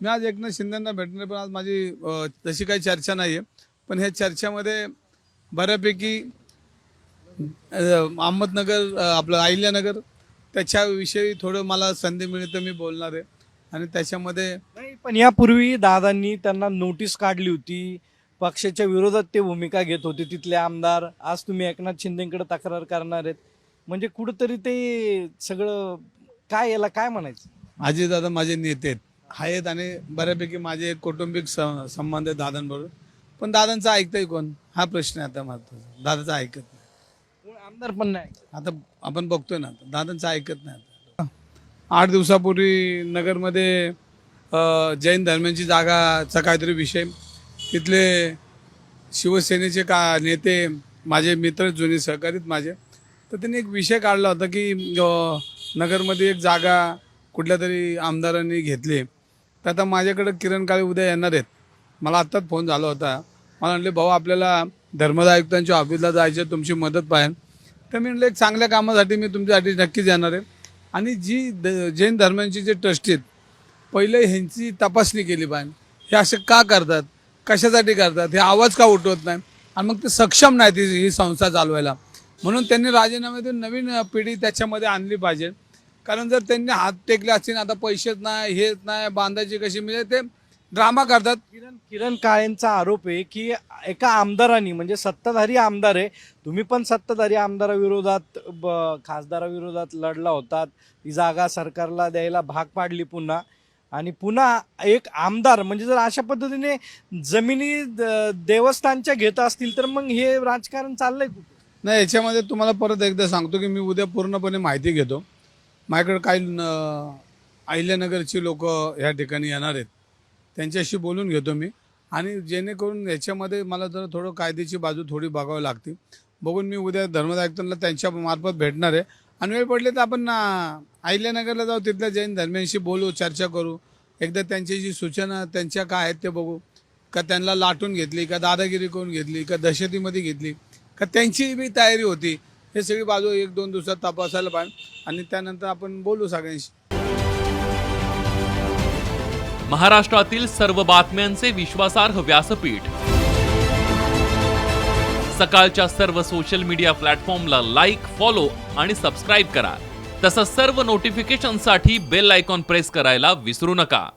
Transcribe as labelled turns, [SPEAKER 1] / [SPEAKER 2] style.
[SPEAKER 1] मी आज एकनाथ शिंदेंना भेटणार पण आज माझी तशी काही चर्चा नाही आहे पण ह्या चर्चेमध्ये बऱ्यापैकी अहमदनगर आपलं अहिल्यानगर त्याच्याविषयी थोडं मला संधी मिळेल तर मी बोलणार आहे. आणि त्याच्यामध्ये
[SPEAKER 2] नाही पण यापूर्वी दादांनी त्यांना नोटीस काढली होती. पक्षाच्या विरोधात ते भूमिका घेत होते तिथले आमदार. आज तुम्ही एकनाथ शिंदेकडे तक्रार करणार आहेत. म्हणजे कुठंतरी ते सगळं काय याला काय म्हणायचं?
[SPEAKER 1] अजितदादा माझे नेते आहेत. आहेत आणि बऱ्यापैकी माझे कौटुंबिक स- संबंध आहेत दादांबरोबर. पण दादांचं ऐकतंय कोण? हा प्रश्न आहे आता महत्त्वाचा दादाचं ऐकत नाही.
[SPEAKER 2] कोण? आमदार पण नाही
[SPEAKER 1] आता आपण बघतोय ना आता दादांचं ऐकत नाही आता. आठ दिवसापूर्वी नगरमध्ये अ, जैन धर्मांची जागाचा काहीतरी विषय. तिथले शिवसेनेचे का नेते माझे मित्र जुने सहकारीत माझे. तर त्यांनी एक विषय काढला होता की अ, नगरमध्ये एक जागा कुठल्या तरी आमदारांनी घेतली तर आता माझ्याकडं किरण काळे उद्या येणार आहेत. मला आत्ताच फोन झाला होता. मला म्हणले भाऊ आपल्याला धर्मदा आयुक्तांच्या ऑफिसला जायचं तुमची मदत पाहिजे तर मी म्हणलं एक चांगल्या कामासाठी मी तुमच्यासाठी नक्कीच येणार आहे. आणि जी द जैन धर्मांची जे ट्रस्टी आहेत पहिले ह्यांची तपासणी केली पाहिजे हे असे का करतात? कशासाठी करतात? हे आवाज का उठवत नाही आणि मग ते सक्षम नाही ती ही संस्था चालवायला. म्हणून त्यांनी राजीनाम्यातून नवीन पिढी त्याच्यामध्ये आणली पाहिजे. कारण जर त्यांनी हात टेकले असतील आता पैसेच नाही हेच नाही बांधायची कशी म्हणजे ते ड्रामा करतात.
[SPEAKER 2] किरण किरण काळेंचा आरोप आहे की एका आमदारांनी म्हणजे सत्ताधारी आमदार आहे तुम्ही पण सत्ताधारी आमदाराविरोधात ब- खासदाराविरोधात लढला होतात. ती जागा सरकारला द्यायला भाग पाडली पुन्हा. आणि पुन्हा एक आमदार म्हणजे जर अशा पद्धतीने जमिनी द- देवस्थानच्या घेत असतील तर मग हे राजकारण चाललंय कुठे?
[SPEAKER 1] नाही याच्यामध्ये तुम्हाला परत एकदा सांगतो की मी उद्या पूर्णपणे माहिती घेतो. माझ्याकडे काही न- अहिल्यानगरची लोक ह्या ठिकाणी येणार आहेत. त्यांच्याशी बोलून घेतो मी. आणि जेणेकरून याच्यामध्ये मला जरा थोडं कायद्याची बाजू थोडी बघावी लागते. बघून मी उद्या धर्मदायिकांना त्यांच्या मार्फत भेटणार आहे. आणि वेळ पडले तर आपण ना, अहिल्यानगरला जाऊ तिथल्या जैन धर्मियांशी बोलू चर्चा करू. एकदा त्यांची जी सूचना त्यांच्या काय आहेत ते बघू. का त्यांना लाटून घेतली का दादागिरी करून घेतली का दहशतीमध्ये घेतली का त्यांची बी तयारी होती. हे सगळी बाजू एक दोन दिवसात तपासायला पाहिजे. आणि त्यानंतर आपण बोलू सगळ्यांशी.
[SPEAKER 3] महाराष्ट्रातील सर्व बातम्यांचे विश्वासार्ह व्यासपीठ. सकाळच्या सर्व सोशल मीडिया प्लॅटफॉर्मला लाईक फॉलो आणि सबस्क्राईब करा. तसंच सर्व नोटिफिकेशनसाठी बेल आयकॉन प्रेस करायला विसरू नका.